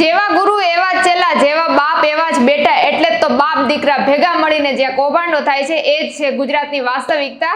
જેવા ગુરુ એવા ચેલા, જેવા બાપ એવા જ બેટા, એટલે તો બાપ દીકરા ભેગા મળીને જ્યાં કૌભાંડો થાય છે, એ જ છે ગુજરાતની વાસ્તવિકતા.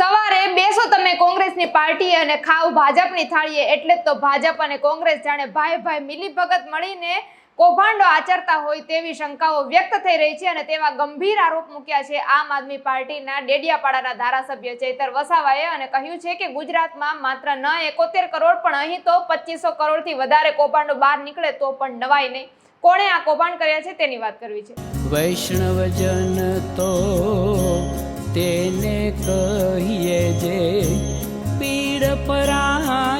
સવારે બેસો તમે કોંગ્રેસની પાર્ટી અને ખાવ ભાજપની થાળીએ, એટલે જ તો ભાજપ અને કોંગ્રેસ જાણે ભાઈ ભાઈ મિલીભગત મળીને કૌભાંડો આચરતા હોય તેવી શંકાઓ વ્યક્ત થઈ રહી છે અને તેવા ગંભીર આરોપ મૂક્યા છે. આમ આદમી પાર્ટીના ડેડિયાપાડાના ધારાસભ્ય ચૈતર વસાવાએ અને કહ્યું છે કે ગુજરાતમાં માત્ર ન એકોતેર કરોડ પણ અહીં તો પચીસો કરોડથી વધારે કૌભાંડો બહાર નીકળે તો પણ નવાય નહીં. કોણે આ કૌભાંડ કર્યા છે તેની વાત કરવી છે. વૈષ્ણવજન તો તેને કહીએ જે પીડ પરાઈ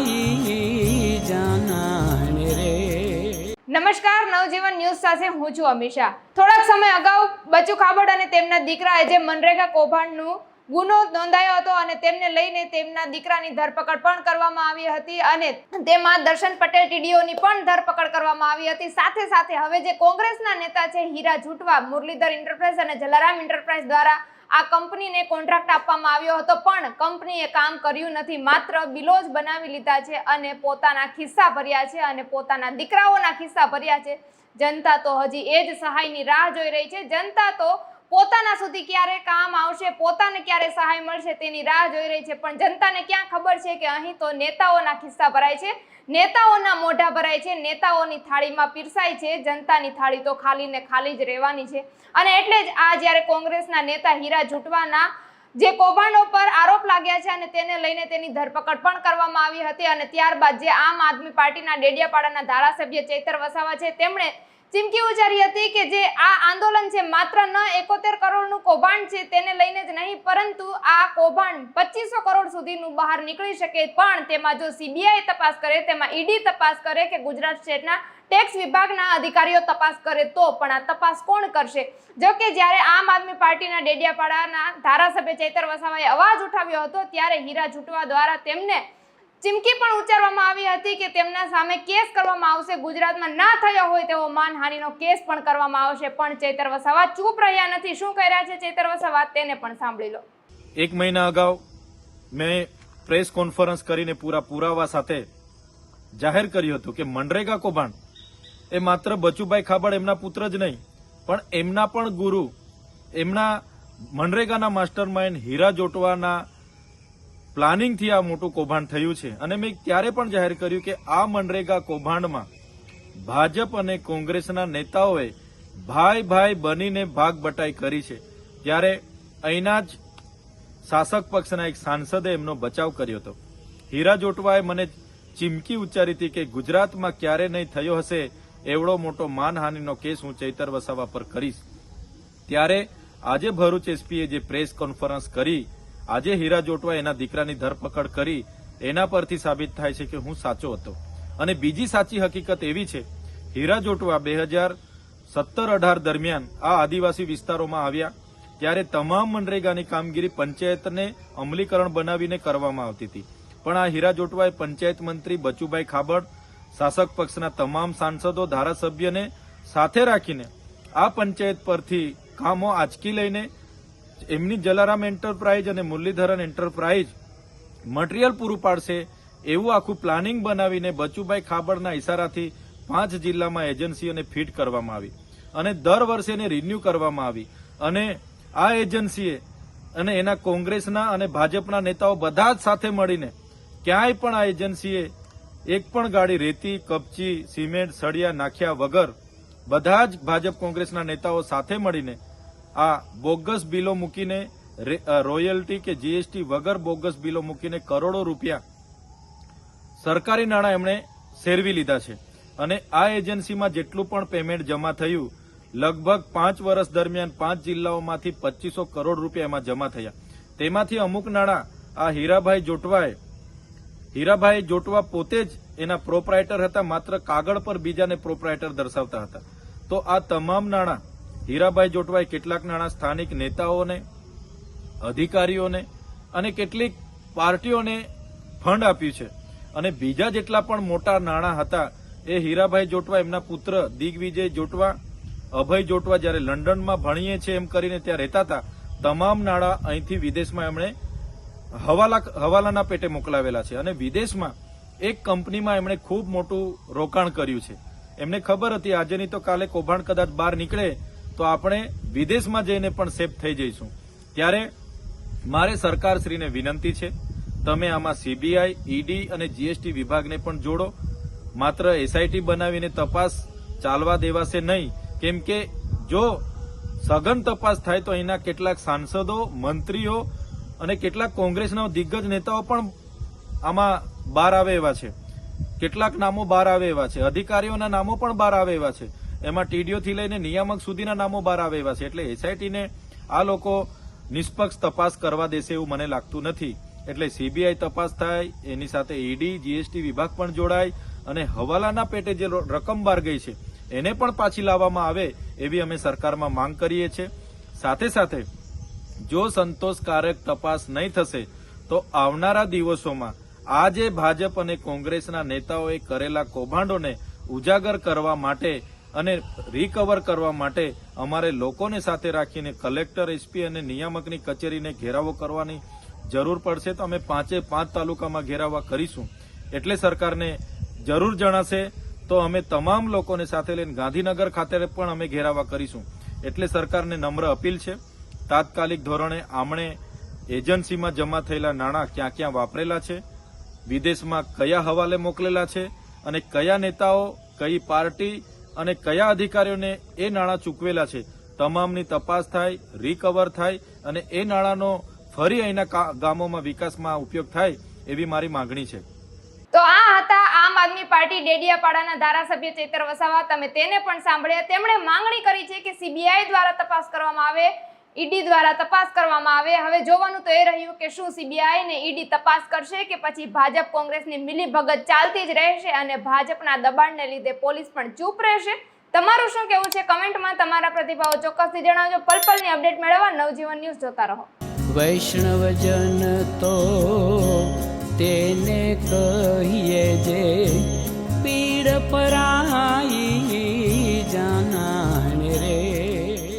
નમસ્કાર, નવજીવન ન્યૂઝ સાથે હું છું અમિશા થોડાક સમય અગાઉ બચુ ખાબડ અને તેમના દીકરાએ જે મનરેગા કૌભાંડનું ગુનો નોંધાયો હતો અને તેમને લઈને તેમના દીકરાની ધરપકડ પણ કરવામાં આવી હતી અને તેમાં દર્શન પટેલ ટીડીઓની પણ ધરપકડ કરવામાં આવી હતી. સાથે સાથે હવે જે કોંગ્રેસના નેતા છે, હીરા જુટવા, મુરલીધર એન્ટરપ્રાઇઝ અને જલારામ એન્ટરપ્રાઇઝ દ્વારા આ કંપનીને કોન્ટ્રાક્ટ આપવામાં આવ્યો હતો, પણ કંપનીએ કામ કર્યું નથી. માત્ર બિલો જ બનાવી લીધા છે અને પોતાના ખિસ્સા ભર્યા છે અને પોતાના દીકરાઓના ખિસ્સા ભર્યા છે. જનતા તો હજી એ જ સહાયની રાહ જોઈ રહી છે. જનતા તો પોતાના સુધી ક્યારે કામ આવશે, પોતાને ક્યારે સહાય મળશે તેની રાહ જોઈ રહી છે. પણ જનતાને ક્યાં ખબર છે કે અહીં તો નેતાઓના ખિસ્સા ભરાય છે? નેતાઓના મોઢા ભરાય છે, નેતાઓની થાળીમાં પીરસાય છે, જનતાની થાળી તો ખાલી ને ખાલી જ રહેવાની છે. અને એટલે જ આ જ્યારે કોંગ્રેસના નેતા હીરા જુટવાના જે કૌભાંડો પર આરોપ લાગ્યા છે અને તેને લઈને તેની ધરપકડ પણ કરવામાં આવી હતી અને ત્યારબાદ જે આમ આદમી પાર્ટીના ડેડિયાપાડાના ધારાસભ્ય ચૈતર વસાવા છે, તેમણે ચીમકી ઉચ્ચારી હતી કે જે આ આંદોલન છે માત્ર ન એકોતેર કરોડનું કૌભાંડ છે, તેને લઈને જ નહીં, પરંતુ આ કૌભાંડ પચીસો કરોડ સુધીનું બહાર નીકળી શકે, પણ તેમાં જો સીબીઆઈ તપાસ કરે, તેમાં ઈડી તપાસ કરે કે ગુજરાત સ્ટેટના ટેક્સ વિભાગના અધિકારીઓ તપાસ કરે તો પણ આ તપાસ કોણ કરશે? જો કે જ્યારે આમ આદમી પાર્ટીના ડેડિયાપાડાના ધારાસભ્ય ચૈતર વસાવાએ અવાજ ઉઠાવ્યો હતો, ત્યારે હીરા જૂટવા દ્વારા તેમને ચીમકી પણ ઉચ્ચારવામાં આવી હતી કે તેમના સામે કેસ કરવામાં આવશે, ગુજરાતમાં ના થયો હોય તેવો માનહાનિનો કેસ પણ કરવામાં આવશે. પણ ચૈતર વસાવા ચૂપ રહ્યા નથી. શું કહી રહ્યા છે ચૈતર વસાવા? તેને પણ સાંભળી લો. એક મહિના અગાઉ મેં પ્રેસ કોન્ફરન્સ કરીને પૂરા પુરાવા સાથે જાહેર કર્યું હતું કે મનરેગા કૌભાંડ એ માત્ર બચુભાઈ ખાબડ એમના પુત્ર જ નહીં, પણ એમના પણ ગુરુ, એમના મનરેગાના માસ્ટર માઇન્ડ હીરા જોટવાના પ્લાનિંગથી આ મોટું કૌભાંડ થયું છે. અને મેં ત્યારે પણ જાહેર કર્યું કે આ મનરેગા કૌભાંડમાં ભાજપ અને કોંગ્રેસના નેતાઓએ ભાઈ ભાઈ બનીને ભાગ બટાઈ કરી છે. ત્યારે અહીંના જ શાસક પક્ષના એક સાંસદે એમનો બચાવ કર્યો હતો. હીરા જોટવાએ મને ચીમકી ઉચ્ચારી હતી કે ગુજરાતમાં ક્યારે નહીં થયો હશે એવડો મોટો માનહાનિનો કેસ હું ચૈતર વસાવા પર કરીશ. ત્યારે આજે ભરૂચ એસપીએ જે પ્રેસ કોન્ફરન્સ કરી, આજે હીરા જોટવા એના દીકરાની ધરપકડ કરી, એના પરથી સાબિત થાય છે કે હું સાચો હતો. અને બીજી સાચી હકીકત એવી છે, હીરા જોટવા બે હજાર સત્તર અઢાર દરમિયાન આ આદિવાસી વિસ્તારોમાં આવ્યા, ત્યારે તમામ મનરેગાની કામગીરી પંચાયતને અમલીકરણ બનાવીને કરવામાં આવતી હતી. પણ આ હીરા જોટવાએ પંચાયત મંત્રી બચુભાઈ ખાબડ શાસક પક્ષના તમામ સાંસદો, ધારાસભ્યને સાથે રાખીને આ પંચાયત પરથી કામો આંચકી લઈને એમની જલારામ એન્ટરપ્રાઇઝ અને મુરલીધરન એન્ટરપ્રાઇઝ મટીરીયલ પૂરું પાડશે એવું આખું પ્લાનિંગ બનાવીને બચુભાઈ ખાબડના ઇશારાથી પાંચ જિલ્લામાં એજન્સીઓને ફીટ કરવામાં આવી અને દર વર્ષે એને રિન્યુ કરવામાં આવી. અને આ એજન્સીએ અને એના કોંગ્રેસના અને ભાજપના નેતાઓ બધા જ સાથે મળીને ક્યાંય પણ આ એજન્સીએ એક પણ ગાડી રેતી, કપચી, સિમેન્ટ, સળિયા નાખ્યા વગર બધા જ ભાજપ કોંગ્રેસના નેતાઓ સાથે મળીને આ બોગસ બિલો મૂકીને રોયલ્ટી કે જીએસટી વગર બોગસ બિલો મૂકીને કરોડો રૂપિયા સરકારી નાણાં એમણે શેરવી લીધા છે. અને આ એજન્સીમાં જેટલું પણ પેમેન્ટ જમા થયું, લગભગ પાંચ વર્ષ દરમિયાન પાંચ જિલ્લાઓમાંથી પચીસો કરોડ રૂપિયા એમાં જમા થયા. તેમાંથી અમુક નાણાં આ હીરાભાઈ જોટવાએ હીરાભાઈ જોટવા પોતે જ એના પ્રોપરાઇટર હતા, માત્ર કાગળ પર બીજાને પ્રોપરાઇટર દર્શાવતા હતા. તો આ તમામ નાણાં હીરાભાઈ જોટવાએ કેટલાક નાણાં સ્થાનિક નેતાઓને, અધિકારીઓને અને કેટલીક પાર્ટીઓને ફંડ આપ્યું છે. અને બીજા જેટલા પણ મોટા નાણાં હતા, એ હીરાભાઈ જોટવા, એમના પુત્ર દિગ્વિજય જોટવા, અભય જોટવા જ્યારે લંડનમાં ભણીએ છીએ એમ કરીને ત્યાં રહેતા હતા, તમામ નાણાં અહીંથી વિદેશમાં એમણે હવાલા હવાલાના પેટે મોકલાવેલા છે. અને વિદેશમાં એક કંપનીમાં એમણે ખૂબ મોટું રોકાણ કર્યું છે. એમને ખબર હતી, આજે નહીં તો કાલે કૌભાંડ કદાચ બહાર નીકળે, તો આપણે વિદેશમાં જઈને પણ સેફ થઈ જઈશું. ત્યારે મારે સરકારશ્રીને વિનંતી છે, તમે આમાં સીબીઆઈ ઈડી અને જીએસટી વિભાગને પણ જોડો. માત્ર એસઆઈટી બનાવીને તપાસ ચાલવા દેવાશે નહીં. કેમ કે જો સઘન તપાસ થાય તો અહીંના કેટલાક સાંસદો, મંત્રીઓ અને કેટલાક કોંગ્રેસના દિગ્ગજ નેતાઓ પણ આમાં બહાર આવે એવા છે. કેટલાક નામો બહાર આવે એવા છે. અધિકારીઓના નામો પણ બહાર આવે એવા છે. એમાં ટીડીઓથી લઈને નિયામક સુધીના નામો બહાર આવે એવા છે. એટલે એસઆઈટીને આ લોકો નિષ્પક્ષ તપાસ કરવા દેશે એવું મને લાગતું નથી. એટલે સીબીઆઈ તપાસ થાય, એની સાથે ઈડી, જીએસટી વિભાગ પણ જોડાય અને હવાલાના પેટે જે રકમ બહાર ગઈ છે, એને પણ પાછી લાવવામાં આવે એવી અમે સરકારમાં માંગ કરીએ છીએ. સાથે સાથે જો સંતોષકારક તપાસ નહીં થશે, તો આવનારા દિવસોમાં આ જે ભાજપ અને કોંગ્રેસના નેતાઓએ કરેલા કૌભાંડોને ઉજાગર કરવા માટે અને રિકવર કરવા માટે અમારે લોકોને સાથે રાખીને કલેક્ટર, એસપી અને નિયામકની કચેરીને ઘેરાવો કરવાની જરૂર પડશે. તો અમે પાંચે પાંચ તાલુકામાં ઘેરાવા કરીશું. એટલે સરકારને જરૂર જણાશે, તો અમે તમામ લોકોને સાથે લઈને ગાંધીનગર ખાતે પણ અમે ઘેરાવા કરીશું. એટલે સરકારને નમ્ર અપીલ છે. તાત્કાલિક ધોરણે આમણે એજન્સીમાં જમા થયેલા નાણાં ક્યાં ક્યાં વાપરેલા છે, વિદેશમાં કયા હવાલે મોકલેલા છે અને કયા નેતાઓ, કઈ પાર્ટી અને કયા અધિકારીઓને એ નાણાં ચૂકવેલા છે, તમામની તપાસ થાય રિકવર થાય અને એ નાણાંનો ફરી અહીંના ગામોમાં વિકાસમાં ઉપયોગ થાય એવી મારી માંગણી છે. તો આ હતા આમ આદમી પાર્ટી ડેડિયાપાડાના ધારાસભ્ય ચેતર વસાવા. તમે તેને પણ સાંભળ્યા. તેમણે માંગણી કરી છે કે સીબીઆઈ દ્વારા તપાસ કરવામાં આવે. ઈડી દ્વારા તપાસ કરવામાં આવે. હવે જોવાનું તો એ રહ્યું કે શું સીબીઆઈ ને ઈડી તપાસ કરશે કે પછી ભાજપ કોંગ્રેસની મિલીભગત ચાલતી જ રહેશે અને ભાજપના દબાણને લીધે પોલીસ પણ ચૂપ રહેશે? તમારું શું કહેવું છે? કમેન્ટમાં તમારા પ્રતિભાવો ચોક્કસથી જણાવજો. પલપલની અપડેટ મેળવવા નવજીવન ન્યૂઝ જોતા રહો. વૈષ્ણવજન તો તેને કહીએ જે પીડ પરાઈ